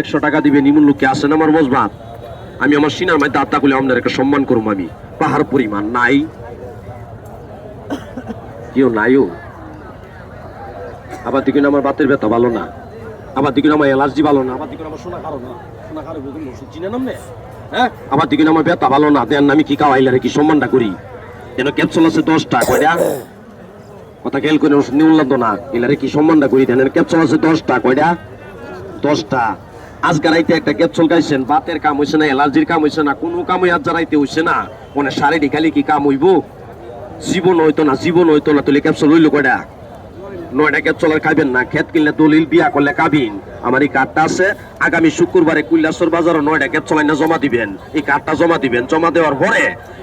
একশো টাকা দিবে নিমুন লোককে আসেন আমার মজবাত? আমি আমার সিনার মাঝে দাঁত খুলে আপনার একটা সম্মান করুম আমি। পাহাড় পরিমাণ নাই। কেউ নাইও আবার দিকে আমার বাতের ব্যথা ভালো না। আবার দিকে আমার অ্যালার্জি ভালো না। আবার দিকে আমার সোনা কারও না। সোনা কারও বুঝুন ওষুধ চিনে নামনে হ্যাঁ? আবার দিকে আমার ব্যথা ভালো না। দেন আমি কি খাওয়াইলারে কি সম্মানটা করি? যেন ক্যাপসুল আছে দশটা কয়টা কথা খেয়াল করে ওষুধ নিয়ে উল্লাদ না। এলারে কি সম্মানটা করি? দেন ক্যাপসুল আছে দশটা কয়টা দশটা। আজকে রাইতে একটা ক্যাপসুল খাইছেন বাতের কাম হইছে না অ্যালার্জির কাম হইছে না, কোনো কামই আজ রাইতে হইছে না। মানে শারীরিক খালি কি কাম হইব? জীবন হইতো না, জীবন হইতো না তুলে ক্যাপসুল হইল কয়টা? নয়টা ক্যাপসুল আর খাবেন না খেত কিনলে দলিল, বিয়া করলে কাবিন। আমার এই কার্ডটা আছে, আগামী শুক্রবারে কৈলাসর বাজারে নয়টা ক্যাপসুল আইনা জমা দিবেন। এই কার্ডটা জমা দিবেন। জমা দেওয়ার পরে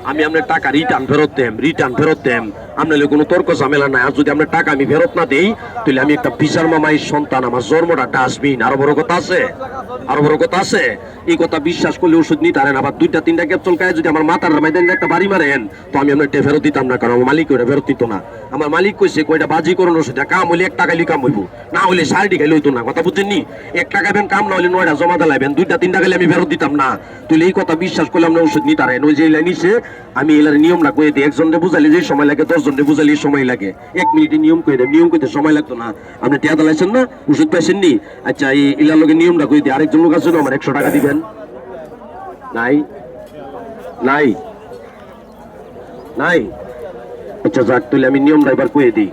আমি আপনার টাকা রিটার্ন ফেরত দেম রিটার্ন ফেরত দেম। আপনার কোনো তর্ক ঝামেলা নাই। আর যদি আপনার টাকা আমি ফেরত না দেই, তাহলে আমি একটা বিচার মামাই সন্তান। আমার জন্মটা ডাস্টবিন আরও বড় কথা আছে? আরও বড় কথা আছে? এই কথা বিশ্বাস করলে ওষুধ নিতে পারেন আবার দুইটা, তিনটা ক্যাপসুল খায় যদি আমার মাথার মাইদান একটা বাড়ি মারেন, তো আমি আপনার ফেরত দিতাম না, কারণ আমার মালিক ওটা ফেরত দিত না। আমার মালিক কইছে, কয়টা বাজি করুন ওষুধ, কাম হইলে এক টাকা কাম হইব। না হইলে সাড়ে টাকা লইতো না, কথা বুঝছেন এক টাকা বেন কাম, না হইলে নয়টা জমা দিলাইবেন দুইটা তিনটা গেলে আমি ফেরত দিতাম না। তুই এই কথা বিশ্বাস করলে আমরা ওষুধ নিতে পারেন ওই যে নিছে আমি এলার নিয়মটা কয়ে দিই একজনকে বুঝালে যে সময় লাগে দশ জনকে বুঝালে সময় লাগে। এক মিনিটে নিয়ম কয়ে দেয় নিয়ম করতে সময় লাগতো না। আপনি টিয়া দালাইছেন না? ওষুধ পেয়েছেননি আচ্ছা এই ইলার লোকের নিয়মটা কয়ে দিই, আরেকজন লোক আছে না, আমার একশো টাকা দিবেন? নাই? নাই? নাই? আচ্ছা আমি দিই।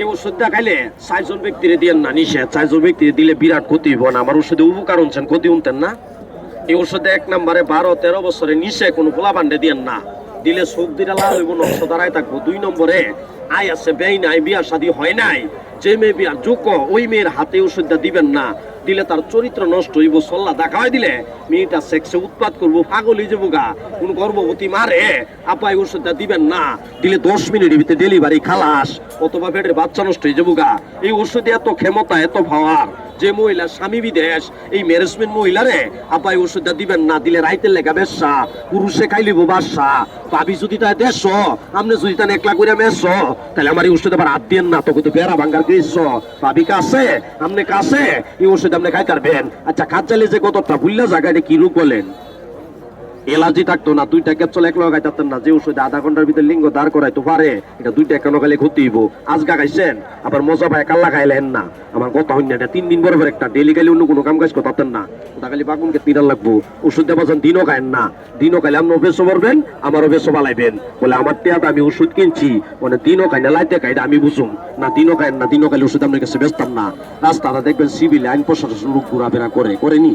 এই ওষুধটা খাইলে চারজন ব্যক্তিরে না, নিষেধ। চারজন ব্যক্তিরে দিলে বিরাট ক্ষতি না, আমার ওষুধে উপকার হচ্ছেন ক্ষতি না। এই ওষুধে এক নম্বরে বারো, তেরো বছরে নিচে কোনো পোলা বান্ডে দিয়েন না। দিলে চোখ দিলে লাল হইব দাঁড়ায় থাকব। দুই নম্বরে, আয় আছে, ব্যয় নাই বিয়া শাদী হয় নাই। যে মেয়ে বিয়া যোগ্য, ওই মেয়ের হাতে ওষুধটা দিবেন না। দিলে তার চরিত্র নষ্ট হইব, সল্লা দেখা হয় দিলে। মেয়েটা সেক্সে উৎপাত করব, পাগল হয়ে যাব গা। কোন গর্ভবতী মারে আপাই ওষুধটা দিবেন না। দিলে দশ মিনিটের ভিতরে ডেলিভারি খালাস, অথবা পেটের বাচ্চা নষ্ট হয়ে যাব গা। এই ওষুধে এত ক্ষমতা, এত পাওয়ার যে মহিলা স্বামী বিদেশ, এই ম্যারেজমেন্ট মহিলারে আপাই ওষুধটা দিবেন না, দিলে রাইতের লেখা বেশা পুরুষে খাইলিব বাসা। পাবি যদি তাই দেশ আপনি যদি তাই একলা করে মেস তাহলে আমার এই ওষুধ আবার হাত দিয়েন না তো বেড়া ভাঙ্গার গেছ। পাবি কাছে আপনি কাছে, এই ওষুধ আপনি খাইতে পারবেন আচ্ছা খাচ্চালে যে কতটা ভুল্লা জায়গাটা কি রূপ বলেন? এলার্জি থাকতো না, দুইটা ক্যাপসুল এক লাগাই থাকতেন না, যে ওষুধ আধা ঘণ্টার ভিতরে লিঙ্গ দাঁড় করাইতে, পারে, এটা দুইটা একানো খাইলে ক্ষতি হইব। আজগা খাইছেন আবার মজা পায়, কাল্লা খাইলেন না। আমার কথা হইন এটা তিন দিন পরে পরে একটা ডেলি খাইলে অন্য কোনো কাম কাজ করতেন না। ওটা খালি বাগুনকে তিনার লাগবো। ওষুধ দেওয়া দিনও খায়েন না। দিনও খাইলে আপনি বেশো পারবেন আমারও বেশো বালাইবেন বলে, আমার টিয়াটা আমি ওষুধ কিনছি। মানে দিনও খাই না লাইতে খাইটা আমি বুঝুম। না, দিনও খায়েন না, দিনও খাইলে ওষুধ আপনার কাছে বেচতাম না। রাস্তাটা দেখবেন সিভিল আইন প্রশাসন লোক ঘোরাফেরা করে, করেনি?